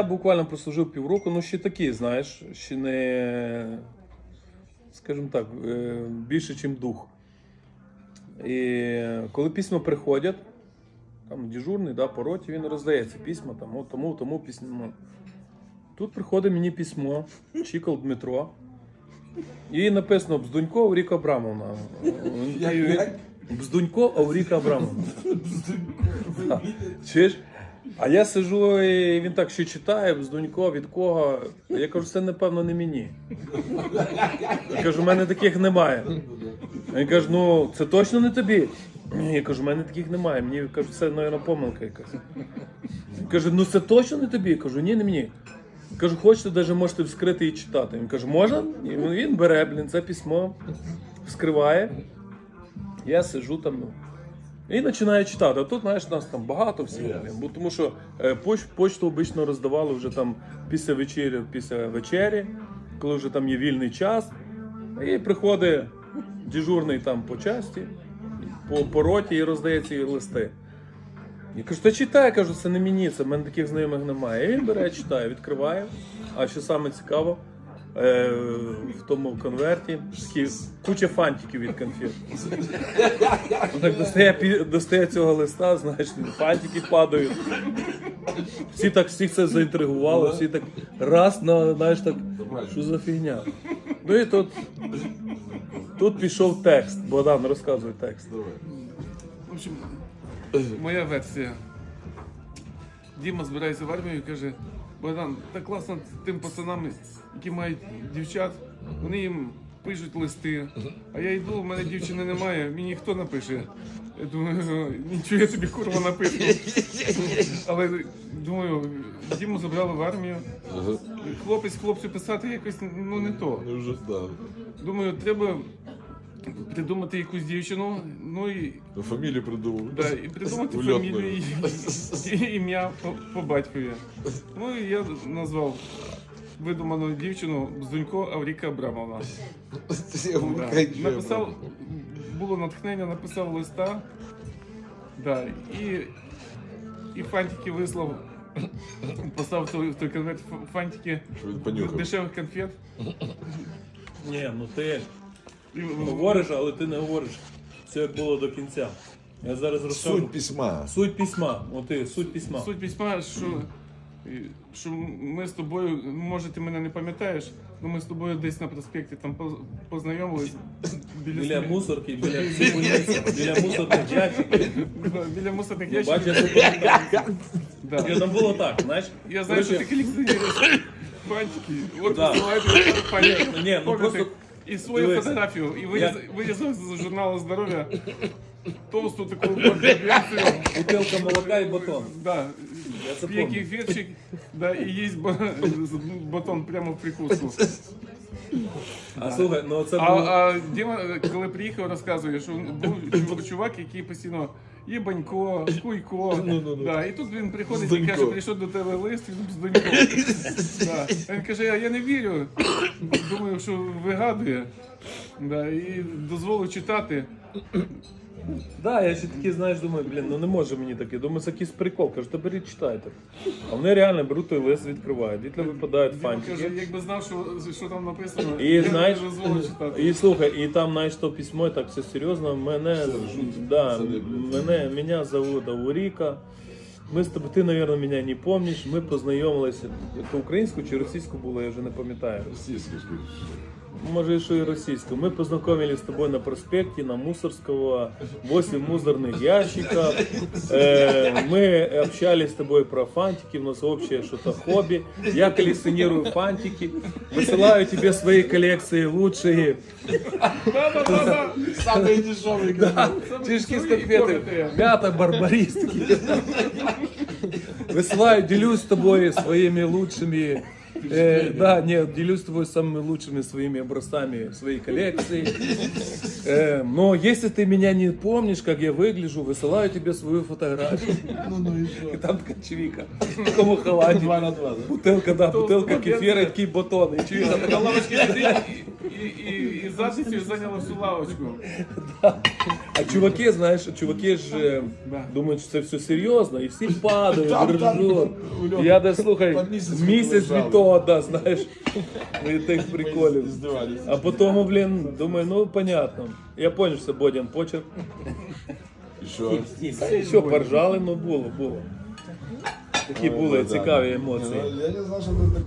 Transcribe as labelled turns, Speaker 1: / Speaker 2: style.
Speaker 1: Я буквально прослужив півроку, ну ще такий, знаєш, ще не, скажімо так, е, більше, ніж дух. І коли письма приходять, там дежурний, да, по роті, він роздає ці письма, там, от тому, тому письмо. Тут приходить мені письмо, Чікол Дмитро. І написано Бздунько Авріка Абрамовна. Бздунько Авріка Абрамовна. Чуєш? А я сижу, і він так ще читає, Бздунько, від кого. Я кажу, це напевно не мені. Я кажу, у мене таких немає. Він каже, ну це точно не тобі. Я кажу, у мене таких немає. Мені кажу, це, мабуть, помилка якась. Каже, ну це точно не тобі? Я кажу, ні, не мені. Кажу, хочете, навіть можете вскрити і читати. Він каже, можна? І він бере, блін, це письмо, вскриває. Я сижу там. І починаю читати. А тут, знаєш, нас там багато всіх. Бо тому що е, поч, почту обично роздавали вже там після вечері, після вечері, коли вже там є вільний час. І приходить дежурний там по часті, по, по роті і роздає ці листи. Я кажу, та читай, кажу, це не мені, це в мене таких знайомих немає. І він бере, читає, відкриває. А що саме цікаво, е, в тому конверті такі куча фантиків від конфет. Ну, Так достає, достає цього листа, знаєш, фантики падають. Всі так всіх це заінтригувало, всі так раз на знаєш так, що за фігня. Ну і тут, тут пішов текст. Богдан, розказуй текст.
Speaker 2: В общем, моя версія. Діма збирається в армію і каже: Богдан, так класно тим пацанам, які мають дівчат, вони їм пишуть листи. А я йду, у мене дівчини немає, мені ніхто напише. Я думаю, нічого я тобі курва напишу. Але думаю, Діму забрали в армію. Хлопець хлопцю писати якось ну не то.
Speaker 3: Ну.
Speaker 2: Думаю, треба придумати якусь дівчину, ну і
Speaker 3: Ну, Фамілію придумав.
Speaker 2: Да, і придумати
Speaker 3: Ульотною.
Speaker 2: фамілію і, і ім'я по, по батькові. Ну і я назвав видуману дівчину Бздунько Авріка Абрамовна. Да. Написав, було натхнення, написав листа. Да, і, і фантики вислав. Поставив в той, в той конверт фантики
Speaker 3: Що він понюхав.
Speaker 2: дешевих конфет.
Speaker 1: Ні, ну ти
Speaker 2: І,
Speaker 1: говориш, але ти не говориш. Все як було до кінця. Я зараз розкажу.
Speaker 3: Суть письма.
Speaker 1: Суть письма. О, ти, суть письма.
Speaker 2: Суть письма, що, що ми з тобою, може ти мене не пам'ятаєш, але ми з тобою десь на проспекті там познайомились біля,
Speaker 1: Біля мусорки, біля біля мусорних ящиків.
Speaker 2: Біля мусорних
Speaker 1: Ну, Бачиш,
Speaker 2: ящиків.
Speaker 1: я
Speaker 2: Да.
Speaker 1: Я там було так, знаєш?
Speaker 2: Я знаю, що ти
Speaker 1: Короче,
Speaker 2: колекціонуєш фантики. От
Speaker 1: Да. ні, ну просто
Speaker 2: І свою
Speaker 1: дивися.
Speaker 2: фотографію, і виріз- вирізав з журналу здоров'я товсту таку конференцію.
Speaker 1: бутилка молока і батон.
Speaker 2: Да.
Speaker 1: Я
Speaker 2: кефірчик, да, і їсть ба- батон прямо в прикуску.
Speaker 1: А слухай, ну це
Speaker 2: А,
Speaker 1: було...
Speaker 2: а Діма, коли приїхав, розказує, що був чу- чувак, який постійно є банько, куйко. Да, і тут він приходить і каже, прийшов до тебе лист, і з донько. Да. Він каже, а я не вірю. Думаю, що вигадує. Да, і дозволив читати.
Speaker 1: Да, я ще такі, знаєш, думаю, блін, ну не може мені таке. Думаю, це якийсь прикол. Кажу, та беріть, читайте. А вони реально беруть той лист, відкривають, дітля випадають
Speaker 2: каже,
Speaker 1: фантики.
Speaker 2: якби знав, що, що там написано,
Speaker 1: І
Speaker 2: я б
Speaker 1: знаєш,
Speaker 2: не дозволив читати.
Speaker 1: і слухай, і там, знаєш, то письмо, і так все серйозно. Мене, да, мене, меня зовут Ауріка. Ми з тобою, ти, мабуть, мене не пам'ятаєш. Ми познайомилися. То українську чи російську було, я вже не пам'ятаю.
Speaker 3: Російську скажу.
Speaker 1: Може, що и российскую. Мы познакомились с тобой на проспекте, на Мусорского, 8 мусорных ящиков. Э, мы общались с тобой про фантики, у нас общее что-то хобби. Я коллекционирую фантики, высылаю тебе свои коллекции лучшие.
Speaker 2: Да-да-да-да.
Speaker 3: Самий дешевий.
Speaker 1: Чешки с
Speaker 2: Свои
Speaker 1: конфеты,
Speaker 2: помятые.
Speaker 1: мята, барбаристки. Высылаю, делюсь с тобой своими лучшими Э, да, нет, делюсь с тобой самыми лучшими своими образцами своей коллекции. Э, но если ты меня не помнишь, как я выгляжу, высылаю тебе свою фотографию.
Speaker 3: Ну, ну і що?
Speaker 1: И там така чевика в такому халаті.
Speaker 3: Два на два, да?
Speaker 1: Бутилка, да,
Speaker 2: То
Speaker 1: бутилка
Speaker 2: молодець.
Speaker 1: кефіра, такий батон. і
Speaker 2: і, і, задницею зайняла всю лавочку.
Speaker 1: А чуваки, знаєш, чуваки ж е, думають, що це все серйозно, і всі падають,
Speaker 3: Там, там,
Speaker 1: ржуть.
Speaker 3: Ульон,
Speaker 1: Я де слухай,
Speaker 3: там місяць
Speaker 1: місяць
Speaker 3: лежали.
Speaker 1: від того, да, знаєш, від тих приколів. А потім, блін, думаю, ну понятно. Я зрозумів, що це Бодян почерк.
Speaker 3: І що?
Speaker 1: І що, поржали, ну було, було. Такі були
Speaker 3: да.
Speaker 1: цікаві емоції.
Speaker 3: Я не знав, що ти